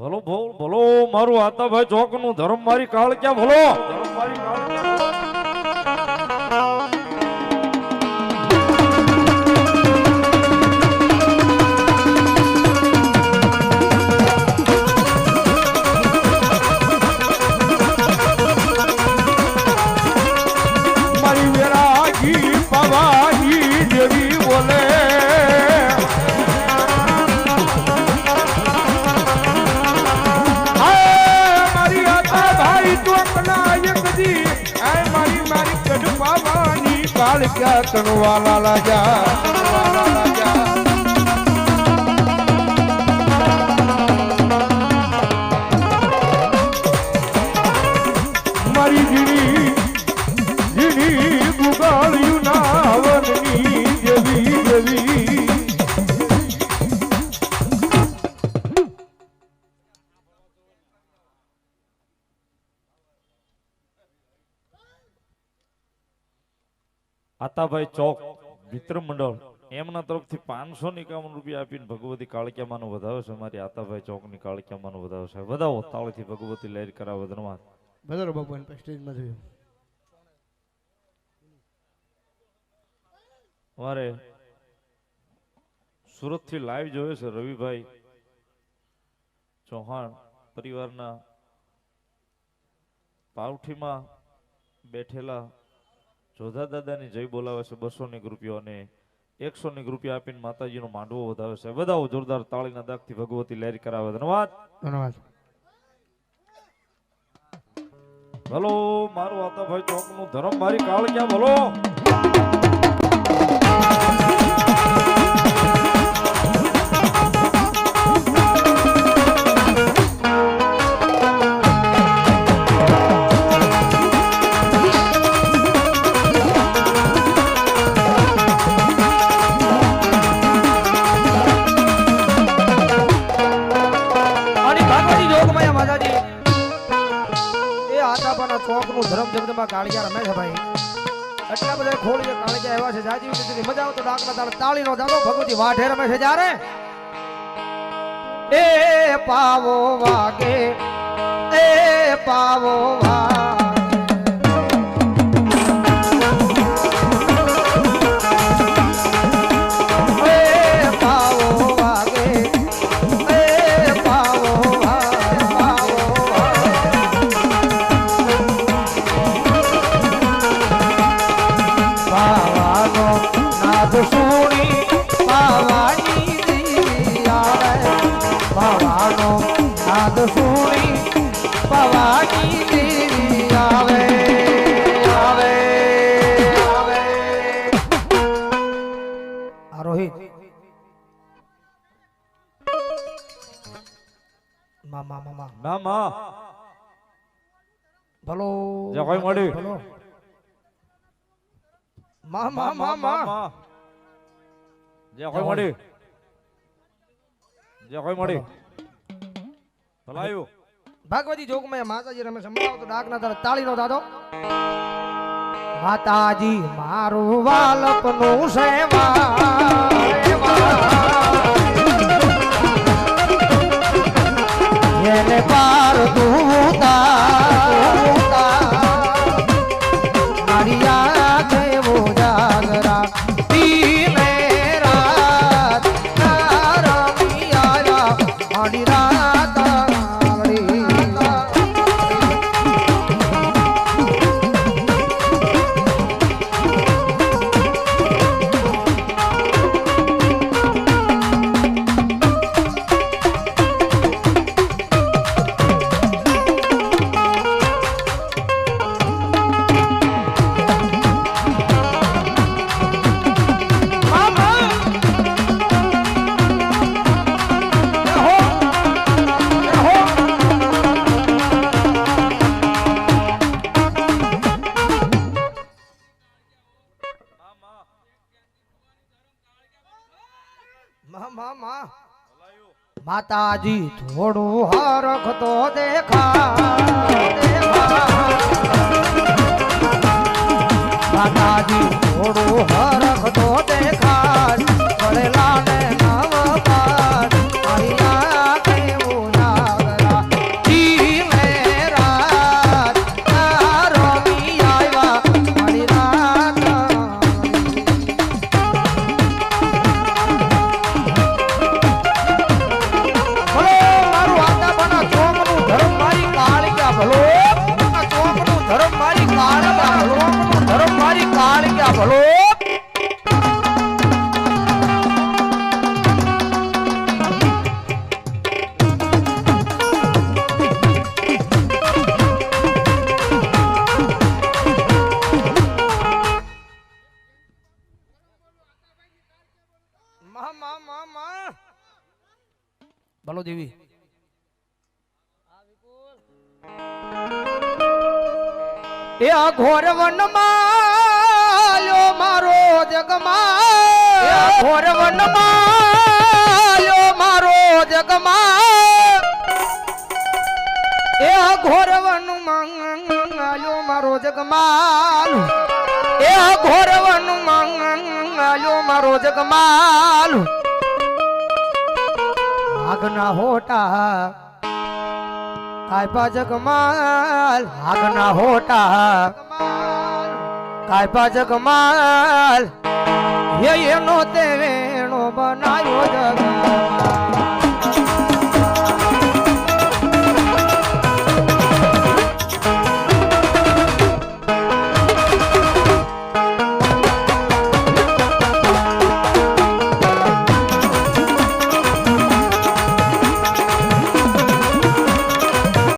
ભલો ભલો મારું આતાભાઈ ચોકનું ધર્મ મારી કાળ ક્યાં ભલો? ધર્મ મારી કાળ કાળ ક્યાં કણવાલા લાજા આતાભાઈ ચોક મિત્ર મંડળ. એમના તરફથી પાંચસો એકાવન રૂપિયા આપીને ભગવતી કાળિયામાનું વધાવે છે. અમારી આતાભાઈ ચોકની કાળિયામાનું વધાવે છે. વધાવો તાળીથી ભગવતી લહેર કરાવે ધન્યવાદ. બધારો ભગવાન સ્ટેજમાં જોયું મારે સુરતથી લાઈવ જોયો છે રવિભાઈ ચૌહાણ પરિવારના પાવઠીમાં બેઠેલા જોધા દાદાની જય બોલાવે છે બસો ની રૂપિયો અને એકસો ની રૂપિયા આપીને માતાજીનો માંડવો વધાવે છે. બધા જોરદાર તાળીના દાગથી ભગવતી લહેરી કરાવે. ધન્યવાદ. ધન્યવાદ. ભલો મારું આતાભાઈ ચોકનું ધરમ મારી કાળ ક્યાં? ભલો. ચોકનું ધરમ ધબધબા કાળિયા રમે છે ભાઈ. એટલા બધા ખોળ કાળિયા એવા છે, જાજી વિનંતી મજા આવે તો ડાકના તાળ તાળીનો દાદો ભગવતી વાઢે રમે છે જ્યારે. એ પાવો વાગે, એ પાવો નાદ સુણી પવાની દેવી આવે આવે આવે. રોહિત. મામા મામા મામા ભલો. જે કોઈ મળ્યું. ભલો. મામા મા મા મા જે કોઈ મળી જે કોઈ મળી ભલાયું ભાગવતી જોગમાં માતાજી રમે સંભળાવો તો ડાકના તાળી તાળીનો દાદો. માતાજી, મારું વાલપનું સેવા. માતાજી થોડું હરખ તો દેખા દેખા. માતાજી થોડું હરખ તો ચાલો દેવી. એ આ ઘોર વનમાં મારો જગમાં ઘોર વનમાં મારો જગમાં એ આ ઘોર વનમાં મારો જગમાલ. એ આ ઘોર વનમાં મારો જગમાલ. આગના હોટા. કાયપા જગમાલ આગના હોટા. કાયપા જગમાલ એનો તે વેણો બનાવ્યો જગમાલ.